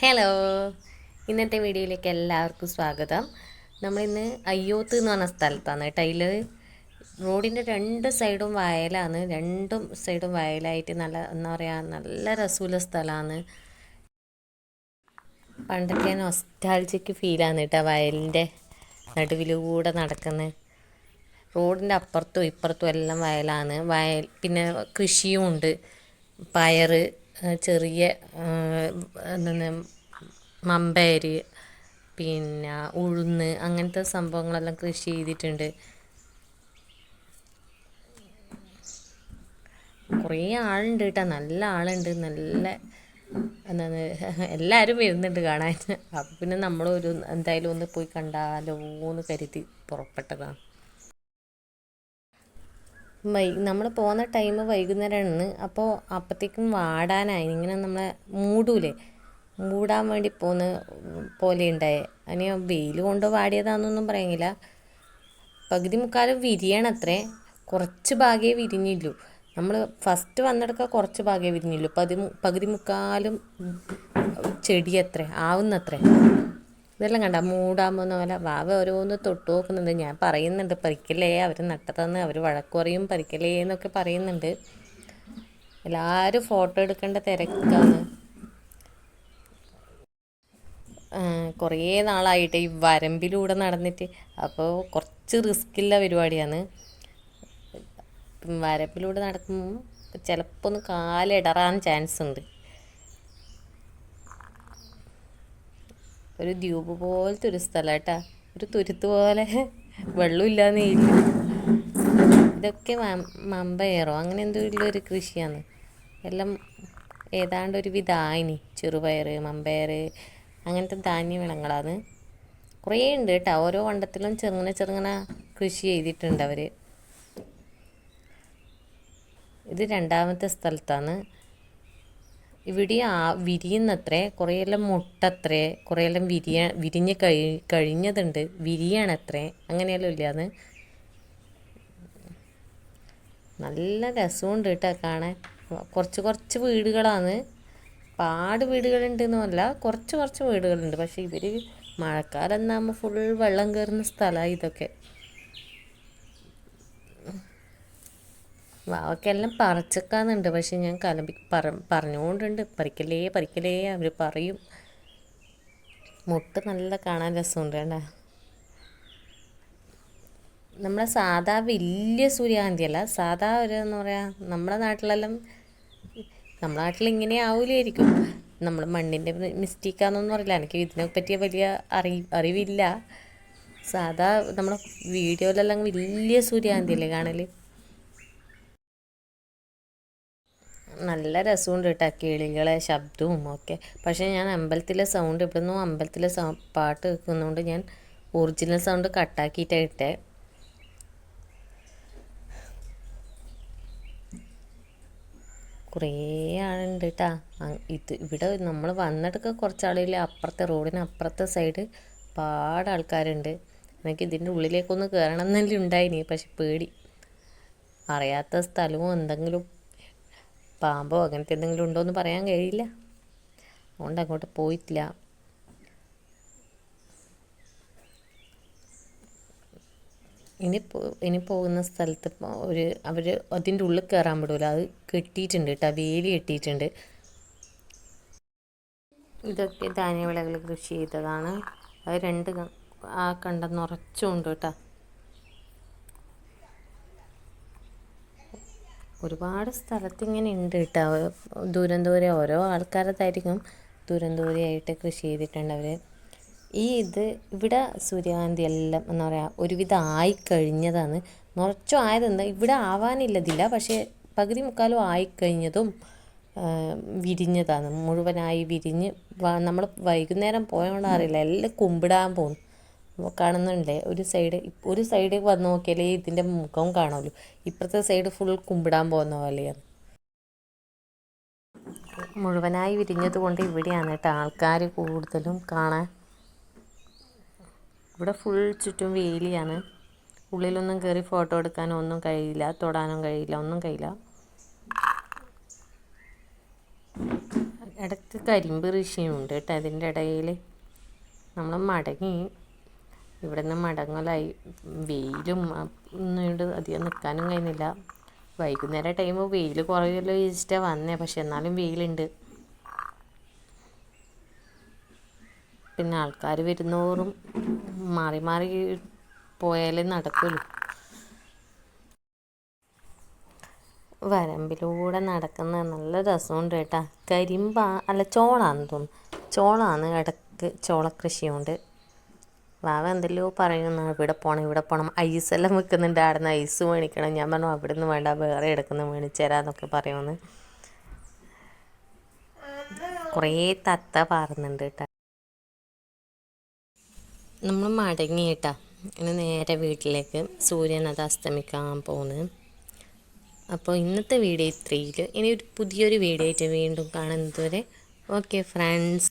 Hello ഇന്നത്തെ വീഡിയോയിലേക്ക് എല്ലാവർക്കും സ്വാഗതം. നമ്മളിന്ന് അയ്യോത്ത് എന്ന് പറഞ്ഞ സ്ഥലത്താണ് കേട്ടോ. അതിൽ റോഡിന്റെ രണ്ട് സൈഡും വയലാണ്. രണ്ടും സൈഡും വയലായിട്ട് നല്ല എന്താ പറയുക നല്ല രസമുള്ള സ്ഥലമാണ്. പണ്ടൊക്കെ നൊസ്റ്റാൾജിക്ക് ഫീലാണ് കേട്ടോ വയലിന്റെ നടുവിലൂടെ നടക്കുന്നത് റോഡിന്റെ അപ്പുറത്തും ഇപ്പുറത്തും എല്ലാം വയലാണ്. വയൽ പിന്നെ കൃഷിയും ഉണ്ട്. ഏഹ് ചെറിയ എന്താണ് മമ്പയർ പിന്നെ ഉഴുന്ന് അങ്ങനത്തെ സംഭവങ്ങളെല്ലാം കൃഷി ചെയ്തിട്ടുണ്ട്. കുറേ ആളുണ്ട് കേട്ടോ. നല്ല ആളുണ്ട്. നല്ല എന്താണ് എല്ലാവരും വരുന്നുണ്ട് കാണാൻ. അപ്പം പിന്നെ നമ്മളൊരു എന്തായാലും ഒന്ന് പോയി കണ്ടാലോ എന്ന് കരുതി പുറപ്പെട്ടതാണ്. വൈ നമ്മൾ പോകുന്ന ടൈം വൈകുന്നേരമാണ് അപ്പോൾ അപ്പോഴത്തേക്കും വാടാനായി. ഇങ്ങനെ നമ്മളെ മൂടൂലേ. മൂടാൻ വേണ്ടി പോകുന്ന പോലെ ഉണ്ടായേ അതിന് വെയിൽ കൊണ്ട് വാടിയതാണെന്നൊന്നും പറയുന്നില്ല പകുതി മുക്കാലും വിരിയണത്രേ കുറച്ച് ഭാഗേ വിരിഞ്ഞില്ലു. നമ്മൾ ഫസ്റ്റ് വന്നെടുക്ക കുറച്ച് ഭാഗേ വിരിഞ്ഞില്ലു. പതി പകുതി മുക്കാലും ചെടി അത്രേ. ആവുന്നത്രേ. ഇതെല്ലാം കണ്ട മൂടാൻ പോകുന്ന പോലെ വാവ ഓരോന്ന് തൊട്ട് നോക്കുന്നുണ്ട്. ഞാൻ പറയുന്നുണ്ട് പറിക്കലേ അവർ നട്ടതെന്ന് അവർ വഴക്ക് പറയും പറിക്കലേ എന്നൊക്കെ പറയുന്നുണ്ട്. എല്ലാവരും ഫോട്ടോ എടുക്കേണ്ട തിരക്കാണ്. കുറേ നാളായിട്ട് ഈ വരമ്പിലൂടെ നടന്നിട്ട്. അപ്പോൾ കുറച്ച് റിസ്ക്കുള്ള പരിപാടിയാണ്. വരമ്പിലൂടെ നടക്കുമ്പോൾ ചിലപ്പോൾ ഒന്ന് കാലിടറാൻ ചാൻസ് ഉണ്ട് ഒരു ദ്വീപ് പോലത്തെ ഒരു സ്ഥലം ഒരു തുരുത്ത് പോലെ. വെള്ളമില്ല ഇല്ല ഇതൊക്കെ മമ്പ ഏറോ അങ്ങനെ എന്തോ ഉള്ളൊരു കൃഷിയാണ്. എല്ലാം ഏതാണ്ട് ഒരു വിധായിനി. ചെറുപയർ മമ്പയർ അങ്ങനത്തെ ധാന്യവിളങ്ങളാണ്. കുറേ ഉണ്ട് കേട്ടോ. ഓരോ വണ്ടത്തിലും ചെറുങ്ങനെ ചെറുങ്ങനെ കൃഷി ചെയ്തിട്ടുണ്ട് അവർ ഇത് രണ്ടാമത്തെ സ്ഥലത്താണ്. ഇവിടെ ആ വിരിയുന്നത്രേ കുറേയെല്ലാം മുട്ടത്രേ കുറേയെല്ലാം വിരിയ വിരിഞ്ഞ് കഴി കഴിഞ്ഞതുണ്ട്. വിരിയണത്രേ. അങ്ങനെയെല്ലാം ഇല്ലാന്ന് നല്ല രസമുണ്ട് കേട്ടോ കാണാൻ. കുറച്ച് കുറച്ച് വീടുകളാണ്. പാട് വീടുകളുണ്ട് എന്നല്ല കുറച്ച് കുറച്ച് വീടുകളുണ്ട്. പക്ഷേ ഇവർ മഴക്കാലം എന്നാകുമ്പോൾ ഫുൾ വെള്ളം കയറുന്ന സ്ഥലമാണ് ഇതൊക്കെ. വാവക്കെല്ലാം പറിച്ചേക്കാന്നുണ്ട്. പക്ഷെ ഞാൻ കലമ്പി പറ പറഞ്ഞുകൊണ്ടുണ്ട്. പറിക്കലേ പറിക്കലേ അവർ പറയും. മുട്ട് നല്ല കാണാൻ രസമുണ്ട് കേട്ടാ നമ്മളെ സാധാ വലിയ സൂര്യകാന്തി അല്ല സാധാ ഒരു എന്ന് പറയാ നമ്മുടെ നാട്ടിലെല്ലാം നമ്മുടെ നാട്ടിൽ ഇങ്ങനെ ആവൂലായിരിക്കും. നമ്മൾ മണ്ണിന്റെ മിസ്റ്റേക്കാണെന്നൊന്നും അറിയില്ല എനിക്ക് ഇതിനെ പറ്റിയ വലിയ അറി അറിവില്ല. സാധാ നമ്മുടെ വീഡിയോയിലെല്ലാം വലിയ സൂര്യകാന്തി അല്ലേ കാണൽ നല്ല രസമുണ്ട് കേട്ടോ കിളികളെ ശബ്ദവും ഒക്കെ. പക്ഷേ ഞാൻ അമ്പലത്തിലെ സൗണ്ട് ഇവിടെ നിന്നും അമ്പലത്തിലെ പാട്ട് കേൾക്കുന്നതുകൊണ്ട് ഞാൻ ഒറിജിനൽ സൗണ്ട് കട്ടാക്കിയിട്ടാണ് കുറേ ആളുണ്ട് കേട്ടാ ഇത് ഇവിടെ നമ്മൾ വന്നിട്ടൊക്കെ കുറച്ച് ആളില്ല അപ്പുറത്തെ റോഡിന് അപ്പുറത്തെ സൈഡ് പാട് ആൾക്കാരുണ്ട്. എനിക്ക് ഇതിന്റെ ഉള്ളിലേക്കൊന്ന് കയറണം എന്നല്ലേ ഉണ്ടായിനി പക്ഷെ പേടി. അറിയാത്ത സ്ഥലവും എന്തെങ്കിലും പാമ്പോ അങ്ങനത്തെ എന്തെങ്കിലും ഉണ്ടോ എന്ന് പറയാൻ കഴിയില്ല. അതുകൊണ്ട് അങ്ങോട്ട് പോയിട്ടില്ല. ഇനി ഇനി പോകുന്ന സ്ഥലത്ത് ഒരു അവർ അതിന്റെ ഉള്ളിൽ കയറാൻ വിടില്ല അത് കെട്ടിയിട്ടുണ്ട് കേട്ടോ വേലി കെട്ടിയിട്ടുണ്ട്. ഇതൊക്കെ ധാന്യവിളകൾ കൃഷി ചെയ്തതാണ്. അത് രണ്ട് ആ കണ്ടെന്ന് നിറച്ചുണ്ട് കേട്ടോ. ഒരുപാട് സ്ഥലത്ത് ഇങ്ങനെ ഉണ്ട് കേട്ടോ. ദൂരം ദൂരെ ഓരോ ആൾക്കാരതായിരിക്കും. ദൂരം ദൂരെയായിട്ട് കൃഷി ചെയ്തിട്ടുണ്ട് ഈ ഇത് ഇവിടെ സൂര്യകാന്തി എല്ലാം എന്താ പറയുക ഒരുവിധം ആയിക്കഴിഞ്ഞതാണ്. നിറച്ചും ആയതെന്താ ഇവിടെ ആവാനില്ലതില്ല. പക്ഷേ പകുതി മുക്കാലും ആയിക്കഴിഞ്ഞതും വിരിഞ്ഞതാണ്. മുഴുവനായി വിരിഞ്ഞ് നമ്മൾ വൈകുന്നേരം പോയോണ്ട് അറിയില്ല എല്ലാം കുമ്പിടാൻ പോകുന്നു കാണുന്നുണ്ടേ. ഒരു സൈഡ് ഒരു സൈഡ് വന്ന് നോക്കിയാലേ ഇതിന്റെ മുഖവും കാണുള്ളൂ. ഇപ്പുറത്തെ സൈഡ് ഫുൾ കുമ്പിടാൻ പോകുന്ന പോലെയാണ്. മുഴുവനായി വിരിഞ്ഞത് കൊണ്ട് ഇവിടെയാണ് കേട്ടോ ആൾക്കാർ കൂടുതലും കാണാൻ. ഇവിടെ ഫുൾ ചുറ്റും വേലിയാണ്. ഉള്ളിലൊന്നും കയറി ഫോട്ടോ എടുക്കാനോ ഒന്നും കഴിയില്ല. തൊടാനും കഴിയില്ല. ഒന്നും കഴിയില്ല. ഇടയ്ക്ക് കരിമ്പ് ഋഷിയുണ്ട് കേട്ടോ. അതിന്റെ ഇടയിൽ നമ്മൾ മടങ്ങി ഇവിടെ നിന്ന് മടങ്ങലായി. വെയിലും ഒന്നുകൊണ്ട് അധികം നിൽക്കാനും കഴിയുന്നില്ല വൈകുന്നേരം ടൈം വെയിൽ കുറയല്ലോ ചോദിച്ചിട്ടാണ് വന്നേ. പക്ഷെ എന്നാലും വെയിലുണ്ട്. പിന്നെ ആൾക്കാർ വരുന്നോറും മാറി മാറി പോയാലേ നടക്കുള്ളൂ. വരമ്പിലൂടെ നടക്കുന്ന നല്ല രസമുണ്ട് കേട്ടാ. കരിമ്പ അല്ല ചോളാന്ന് തോന്നുന്നു. ചോളാന്ന് ഇടയ്ക്ക് ചോളക്കൃഷിയുണ്ട് വാവ എന്തെല്ലോ പറയുന്നു. ഇവിടെ പോകണം ഇവിടെ പോകണം എല്ലാം വെക്കുന്നുണ്ട്. അവിടെ നിന്ന് ഐസ് മേടിക്കണം. ഞാൻ പറഞ്ഞു അവിടെ നിന്ന് വേണ്ട വേറെ എടുക്കുന്ന മേടിച്ചേരാന്നൊക്കെ പറയുമെന്ന് കുറേ തത്ത പാറുന്നുണ്ട് കേട്ടോ. നമ്മൾ മടങ്ങി കേട്ടാ. ഇന്ന് നേരെ വീട്ടിലേക്ക് സൂര്യൻ അത് അസ്തമിക്കാൻ പോകുന്നു അപ്പോൾ ഇന്നത്തെ വീഡിയോ ഇത്രയിൽ ഇനി ഒരു പുതിയൊരു വീഡിയോ ആയിട്ട് വീണ്ടും കാണുന്നതുവരെ ഓക്കെ ഫ്രണ്ട്സ്